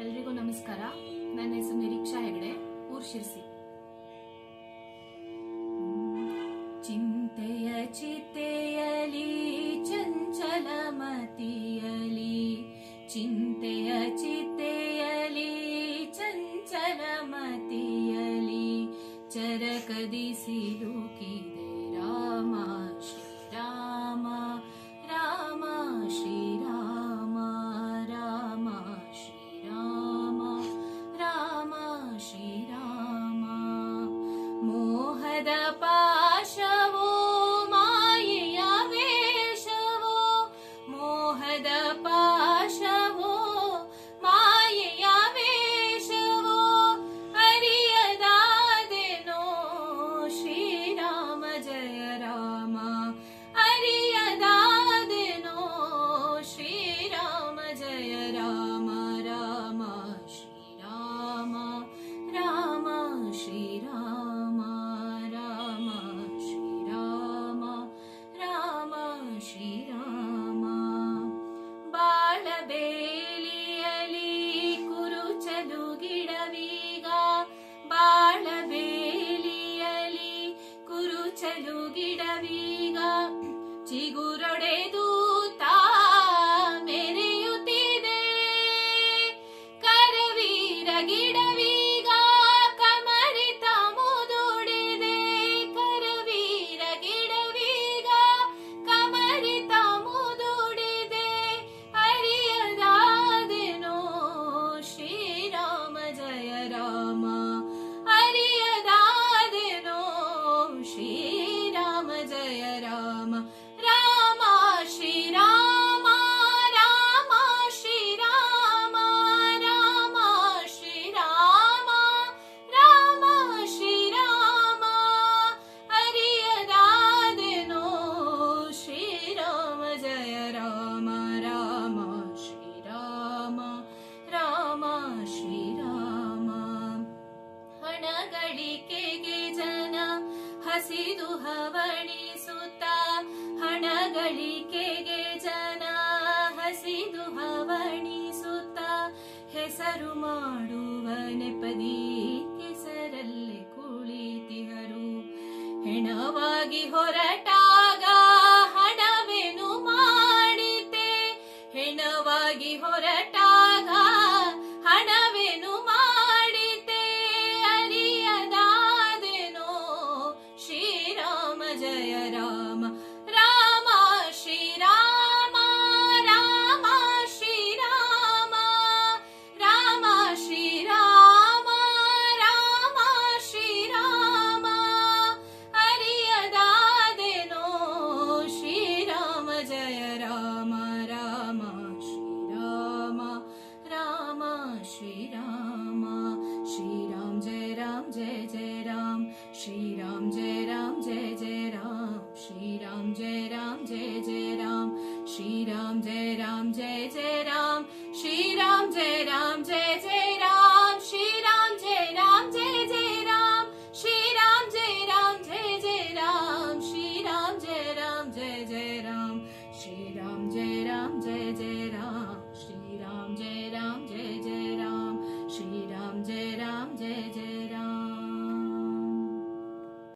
ಎಲ್ರಿಗೂ ನಮಸ್ಕಾರ. ನನ್ನ ಹೆಸರು ನಿರೀಕ್ಷಾ ಹೆಗಡೆ. ಊರ್ ಶಿರ್ಸಿ. ಚಿಂತೆಯ ಚಿತೆಯಲಿ ಚಂಚಲ ಮತಿಯಲಿ ಚಿಂತೆಯ ಚಿತೆಯಲಿ ಚಂಚಲ ಮತಿಯಲಿ ಚರಕದಿ the pa ಚಿಗುರೊಡೆದು ತಾ ಮೆರೆಯುತ್ತಿದೆ ಕರವೀರ ಗಿಡವೀಗ ಹಸಿದು ಹವಣಿಸುತ್ತ ಹಣಗಳಿಕೆಗೆ ಜನ ಹಸಿದು ಹವಣಿಸುತ್ತ ಹೆಸರು ಮಾಡುವ ನೆಪದಿ ಕೆಸರಲ್ಲೇ ಕುಳಿತಿಹರು. ಹೆಣವಾಗಿ ಹೊರಟ जय राम रामा श्रीराम रामा श्रीराम रामा श्रीराम रामा श्रीराम हरियदादिनो श्रीराम जय राम राम श्रीराम राम श्रीराम